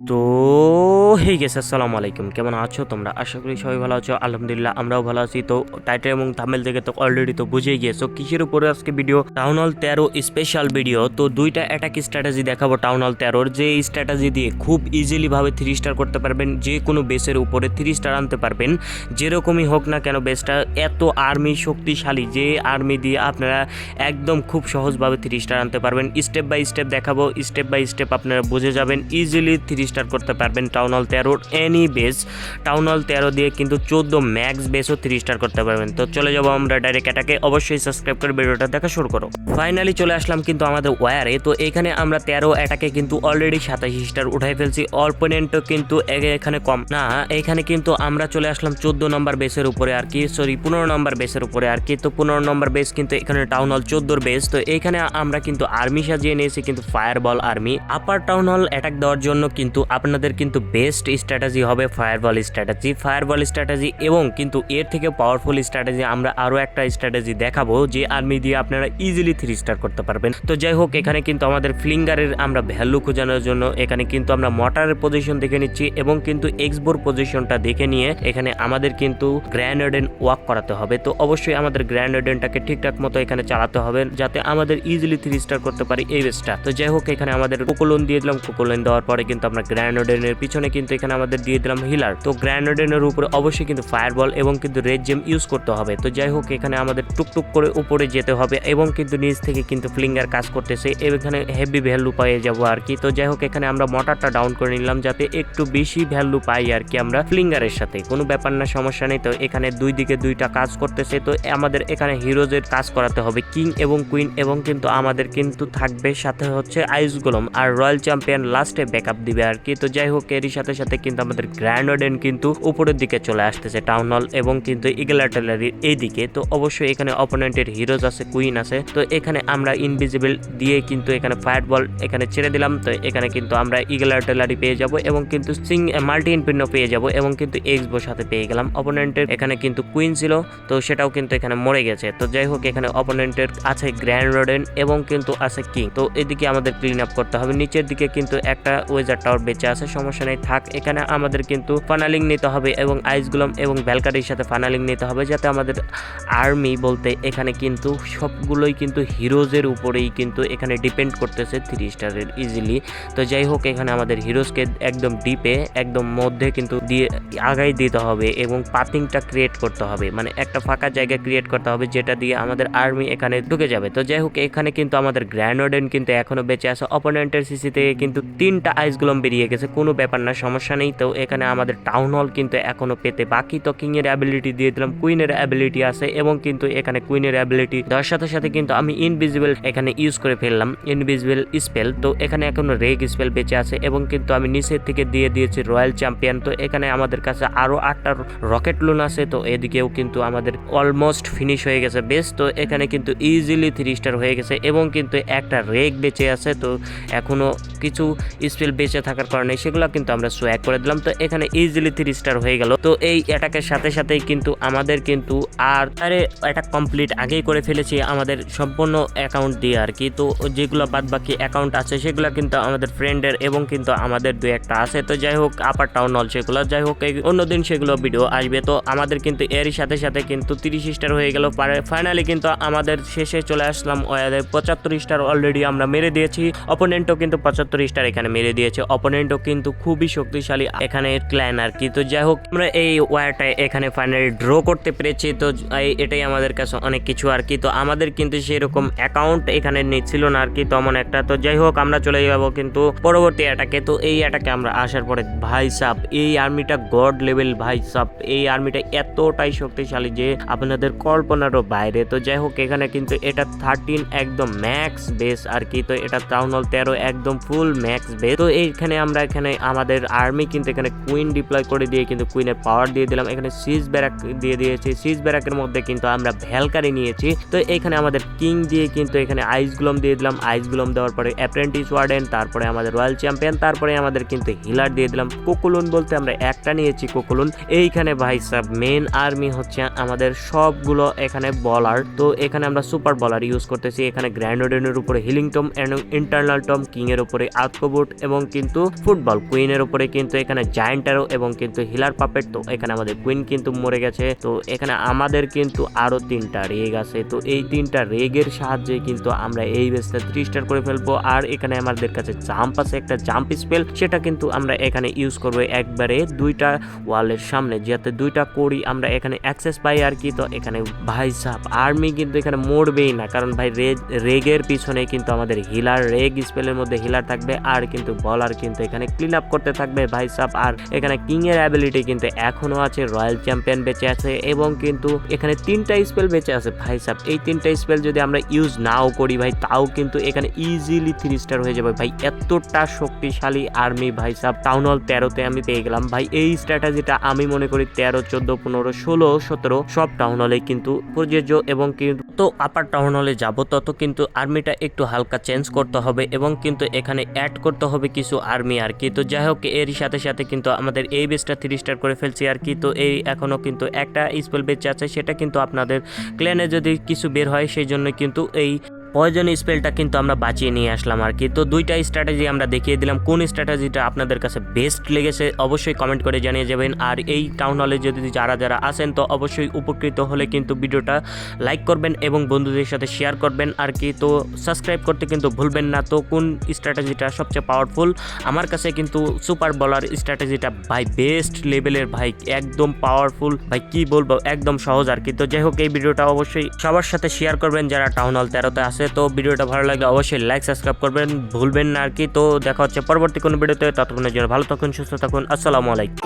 তো হে গেছে আসসালামু আলাইকুম। কেমন আছো তোমরা? আশা করি সবাই ভালো আছো। আলহামদুলিল্লাহ, আমরাও ভালো আছি। তো টাইটেল এবং থামেল থেকে তো অলরেডি তো বুঝেই গিয়েছো কিসের উপরে আজকে ভিডিও টাউন হল তেরো স্পেশাল ভিডিও তো দুইটা অ্যাটাক স্ট্র্যাটেজি দেখাবো টাউন হল তেরোর। যে স্ট্র্যাটেজি দিয়ে খুব ইজিলি ভাবে থ্রি স্টার করতে পারবেন, যে কোনো বেসের উপরে থ্রি স্টার আনতে পারবেন। যেরকমই হোক না কেন বেসটা এত আর্মি শক্তিশালী, যে আর্মি দিয়ে আপনারা একদম খুব সহজভাবে থ্রি স্টার আনতে পারবেন। স্টেপ বাই স্টেপ দেখাবো। স্টেপ বাই স্টেপ আপনারা বুঝে যাবেন ইজিলি থ্রি স্টার করতে পারবেন টাউন হল তেরোর এনি বেস। টাউন হল তেরো দিয়ে কিন্তু চোদ্দ ম্যাক্স বেসও থ্রি স্টার করতে পারবেন। তো চলে যাব আমরা ডাইরেক্ট এটাকে অবশ্যই সাবস্ক্রাইব করে ভিডিওটা দেখা শুরু করো। ফাইনালি চলে আসলাম কিন্তু আমাদের ওয়ারে তো এখানে আমরা তেরো এটাকে কিন্তু অলরেডি সাতাশি স্টার উঠাই ফেলছি। অল্পোনেন্টও কিন্তু এখানে কম। না, এখানে কিন্তু আমরা চলে আসলাম চোদ্দ নম্বর বেসের উপরে আর কি। সরি পনেরো নম্বর বেসের উপরে আর কি। তো পনেরো নম্বর বেস কিন্তু এখানে টাউন হল চোদ্দোর বেস। তো এখানে আমরা কিন্তু আর্মি সাজিয়ে নিয়েছি কিন্তু fireball army upper town hall attack দেওয়ার জন্য কিন্তু আপনাদের কিন্তু বেস্ট স্ট্র্যাটেজি হবে fireball strategy fireball strategy এবং কিন্তু এর থেকে পাওয়ারফুল স্ট্র্যাটেজি আমরা আরও একটা স্ট্র্যাটেজি দেখাবো যে আর্মি দিয়ে আপনারা ইজিলি থ্রি স্টার করতে পারবেন। তো যাই হোক, এখানে কিন্তু আমাদের ফ্লিঙ্গারের আমরা ভ্যালু খোঁজানোর জন্য এখানে কিন্তু আমরা মটারের পজিশন দেখে নিচ্ছি এবং কিন্তু এক্সবোর পজিশনটা দেখে নিয়ে এখানে আমাদের কিন্তু গ্র্যান্ডেন ওয়াক করাতে হবে। তো অবশ্যই আমাদের গ্র্যান্ডেনটাকে ঠিকঠাক মতো এখানে চালাতে হবে যাতে আমাদের ইজিলি থ্রি স্টার করতে পারি এই বেসটা তো যাই হোক, এখানে আমাদের কোকোলন দিয়ে দিলাম। কোকোলন দেওয়ার পরে কিন্তু আমরা গ্র্যান্ডেনের পিছনে কিন্তু এখানে আমাদের দিয়ে দিলাম হিলার। তো গ্র্যান্ডেনের উপরে অবশ্যই কিন্তু ফায়ার বল এবং কিন্তু রেড জেম ইউজ করতে হবে। তো যাই হোক, এখানে আমাদের টুকটুক করে উপরে যেতে হবে এবং কিন্তু নিচ থেকে কিন্তু ফ্লিঙ্গার কাজ করতেছে। এখানে হেভি ভ্যালু পেয়ে যাব আর কি। তো যাই হোক, এখানে আমরা মোটরটা ডাউন করে নিলাম যাতে একটু বেশি ভ্যালু পাই আর কি আমরা ফ্লিঙ্গারের সাথে। কোনো ব্যাপার না, সমস্যা নেই। তো এখানে দুই দিকে দুইটা কাজ করতেছে। তো আমাদের এখানে হিরোজের কাজ করাতে হবে। কিং এবং কুইন এবং কিন্তু আমাদের কিন্তু থাকবে সাথে হচ্ছে আইস গোলম আর রয়্যাল চ্যাম্পিয়ন লাস্টে ব্যাকআপ দিবে আর কি। তো যাই হোক, এরই সাথে সাথে সাথে কিন্তু আমাদের গ্র্যান্ড ওডেন কিন্তু উপরের দিকে চলে আসতেছে টাউন হল এবং কিন্তু ইগল এই দিকে তো অবশ্যই এখানে অপোনেন্টের হিরোজ আছে কুইন আছে। তো এখানে আমরা ইনভিজিবল দিয়ে কিন্তু এখানে ফায়ার বল এখানে ছেড়ে দিলাম। তো এখানে কিন্তু আমরা ইগল আর্টিলারি পেয়ে যাব এবং কিন্তু সিং মাল্টি ইনপিন্ন পেয়ে যাব এবং কিন্তু এক্সবোর সাথে পেয়ে গেলাম। অপোনেন্টের এখানে কিন্তু কুইন ছিল, তো সেটাও কিন্তু এখানে মরে গেছে। তো যাই হোক, এখানে অপোনেন্টের আছে গ্র্যান্ড রোডেন এবং কিন্তু আছে কিং তো এদিকে আমাদের ক্লিন আপ করতে হবে। নিচের দিকে কিন্তু একটা ওয়েজার টাওয়ার বেঁচে আছে, সমস্যা নেই, থাক। এখানে আমাদের কিন্তু ফানালিং নিতে হবে এবং আইসগুলম এবং ভ্যালকারির সাথে ফানালিং নিতে হবে যাতে আমাদের আর্মি বলতে এখানে কিন্তু সবগুলোই কিন্তু হিরোজের উপরেই কিন্তু এখানে ডিপেন্ড করতেছে থ্রি স্টারের ইজিলি তো যাই হোক, এখানে আমাদের হিরোজকে একদম ডিপে একদম মধ্যে কিন্তু দিয়ে, আগাই দিতে হবে এবং পাতিংটা ক্রিয়েট করতে হবে। মানে একটা ফাঁকা জায়গা ক্রিয়েট করতে হবে যেটা দিয়ে আমাদের আর্মি এখানে ঢুকে যাবে। তো যাই হোক, এখানে কিন্তু আমাদের গ্র্যান্ডোডেন কিন্তু এখনও বেঁচে আছে। অপোনেন্টের সিসি থেকে কিন্তু তিনটা আইসগুলম বেরিয়ে গেছে, কোনো ব্যাপার না সমস্যা নেই। তো এখানে আমাদের টাউন হল কিন্তু এখনও পেতে বাকি। তো কিং এর অ্যাবিলিটি দিয়ে দিলাম কুইনের অ্যাবিলিটি আছে এবং কিন্তু এখানে কুইনের অ্যাবিলিটি দেওয়ার সাথে সাথে কিন্তু আমি ইনভিজিবল এখানে ইউজ করে ফেললাম ইনভিজিবল স্পেল তো এখানে এখনও রেগ স্পেল বেঁচে আছে এবং কিন্তু আমি নিচের থেকে দিয়ে দিয়েছি রয়্যাল চ্যাম্পিয়ন তো এখানে আমাদের কাছে আরও আটটা রকেট লোন আছে। তো এদিকেও কিন্তু আমাদের অলমোস্ট ফিনিশ হয়ে গেছে বেশ তো এখানে কিন্তু ইজিলি থ্রি স্টার হয়ে গেছে এবং কিন্তু একটা রেগ বেঁচে আছে। তো এখনও কিছু স্পেল বেঁচে থাকার কারণে সেগুলো কিন্তু আমরা সোয়াগ করে দিলাম। তো এখানে ইজিলি থ্রি স্টার হয়ে গেল। তো এই অ্যাটাকের সাথে সাথেই কিন্তু আমাদের কিন্তু আর আরে অ্যাটাক কমপ্লিট আগেই করে ফেলেছি আমাদের সম্পূর্ণ অ্যাকাউন্ট দিয়ে আর কি। তো যেগুলো বাদ বাকি অ্যাকাউন্ট আছে সেগুলো কিন্তু আমাদের ফ্রেন্ডের এবং কিন্তু আমাদের দু একটা আছে। তো যাই হোক আপার টাউন হল সেগুলো যাই হোক অন্যদিন সেগুলো ভিডিও আসবে। তো আমাদের কিন্তু এরই সাথে সাথে কিন্তু তিরিশ স্টার হয়ে গেল। ফাইনালি কিন্তু আমাদের শেষে চলে আসলাম ওয়াদের পঁচাত্তর স্টার অলরেডি আমরা মেরে দিয়েছি। অপোনেন্টও কিন্তু পঁচাত্তর স্টার এখানে মেরে দিয়েছে। অপোনেন্টও কিন্তু খুবই শক্তিশালী এখানে ক্ল্যান আর কি। তো যাই হোক, আমরা এই ওয়ারটা এখানে ফাইনালি ড্র করতে পেরেছি। তো এটাই আমাদের কাছে অনেক কিছু আর কি। তো আমাদের কিন্তু সেরকম অ্যাকাউন্ট এখানে নেই, ছিল না আর কি তেমন একটা। তো যাই হোক, আমরা চলে যাব কিন্তু পরবর্তী অ্যাটাকে তো এই অ্যাটাকে আমরা আসার পরে, ভাই সাপ এই আর্মিটা গড লেভেল ভাই সাপ এই আর্মিটা এতটাই শক্তিশালী যে আপনাদের কল্পনারও বাইরে। তো যাই হোক, এখানে কিন্তু এটা থার্টিন একদম ম্যাক্স বেস আর কি। তো এটা টাউন হল তেরো একদম ফুল ম্যাক্স বেস তো এইখানে আমরা এখানে আমাদের আর্মি কিন্তু এখানে কুইন ডিপ্লয় করে দিয়ে কিন্তু কুইনের পাওয়ার দিয়ে দিলাম। এখানে সিজ ব্যারাক দিয়ে দিয়েছি। সিজ ব্যারাকের মধ্যে কিন্তু আমরা ভ্যালকারি নিয়েছি। তো এখানে আমাদের কিং দিয়ে কিন্তু এখানে আইস গ্লোম দিয়ে দিলাম। আইস গ্লোম দেওয়ার পরে অ্যাপ্রেন্টিস ওয়ার্ডেন তারপরে আমাদের রয়্যাল চ্যাম্পিয়ন তারপরে আমাদের কিন্তু হিলার দিয়ে দিলাম। কোকুলুন বলতে আমরা একটা নিয়েছি কোকুলুন এইখানে ভাই সাব মেন আর্মি হচ্ছে আমাদের সবগুলো এখানে বলার তো এখানে আমরা সুপার বলার ইউজ করতেছি। এখানে গ্র্যান্ডোডেনের উপরে হিলিং টম এবং ইন্টারনাল টম কিং এর উপরে আর্কোবোট এবং কিন্তু ফুটবল কুইনের উপরে কিন্তু এখানে জায়েন্টারও এবং কিন্তু হিলার পাপেট তো এখানে আমাদের কুইন কিন্তু মরে গেছে। তো এখানে আমাদের কিন্তু আরও তিনটা রেগ আছে। তো এই তিনটা রেগের সাহায্যে কিন্তু আমরা এই বেসটা থ্রি স্টার করে ফেলব। আর এখানে আমাদের কাছে জাম্প আছে, একটা জাম্প স্পেল সেটা কিন্তু আমরা এখানে ইউজ করব একবারে দুইটা ওয়ালের সামনে। যাতে দুইটা করি আমরা এখানে অ্যাক্সেস পাই আর কি। তো এখানে ভাই সাপ আর্মি কিন্তু এখানে মরবেই না। কারণ ভাই রেগ রেগের পিছনে কিন্তু আমাদের হিলার রেগ স্পেলের মধ্যে হিলার থাকবে। আর কিন্তু বলার কিন্তু এখানে ক্লিন আপ করতে থাকবে। ভাই সাপ আর এখানে কিং এর অ্যাবিলিটি কিন্তু এখনও আছে, রয়্যাল চ্যাম্পিয়ন বেঁচে আছে এবং কিন্তু এখানে তিনটা স্পেল বেঁচে আছে ভাই সাপ এই তিনটা স্পেল যদি আমরা ইউজ নাও করি ভাই, তাও কিন্তু এখানে ইজিলি থ্রি স্টার হয়ে যাবে ভাই। এতটা শক্তিশালী আর্মি ভাই সাপ টাউন হল তেরোতে আমি পেয়ে গেলাম ভাই। এই স্ট্র্যাটাজিটা আমি মনে করি তেরো, চোদ্দ, পনেরো, ষোলো, সতেরো, সব টাউন হলে কিন্তু প্রযোজ্য এবং কিন্তু আপার টাউন হলে যাব, তত কিন্তু আর্মিটা একটু হালকা চেঞ্জ করতে হবে এবং কিন্তু এখানে অ্যাড করতে হবে কিছু আর্মি আর কি তো যাই হোক এরই সাথে সাথে কিন্তু আমাদের এই বেসটা থ্রি স্টার করে ফেলছি আর কি তো এই এখনও কিন্তু একটা স্পেল বেচ আছে, সেটা কিন্তু আপনাদের ক্লেনে যদি কিছু বের হয়, সেই জন্য কিন্তু এই পয়জন স্পেলটা কিন্তু আমরা বাঁচিয়ে নিয়ে আসলাম আর কি। তো দুইটা স্ট্র্যাটেজি আমরা দেখিয়ে দিলাম। কোন স্ট্র্যাটেজিটা আপনাদের কাছে বেস্ট লেগেছে অবশ্যই কমেন্ট করে জানিয়ে যাবেন। আর এই টাউন হলে যদি যারা যারা আসেন তো অবশ্যই উপকৃত হলে কিন্তু ভিডিওটা লাইক করবেন এবং বন্ধুদের সাথে শেয়ার করবেন আর কি। তো সাবস্ক্রাইব করতে কিন্তু ভুলবেন না। তো কোন স্ট্র্যাটেজিটা সবচেয়ে পাওয়ারফুল আমার কাছে কিন্তু সুপার বলার স্ট্র্যাটেজিটা ভাই বেস্ট লেভেলের ভাই একদম পাওয়ারফুল ভাই কি বলব? একদম সহজ আর কি। তো যাই হোক, এই ভিডিওটা অবশ্যই সবার সাথে শেয়ার করবেন। যারা টাউন হল তেরোতে আছে, তো ভিডিওটা ভালো লাগলে অবশ্যই লাইক সাবস্ক্রাইব করবেন। ভুলবেন না আর কি। তো দেখা হচ্ছে পরবর্তী কোনো ভিডিওতে। ততক্ষণের জন্য ভালো থাকুন, সুস্থ থাকুন। আসসালামু আলাইকুম।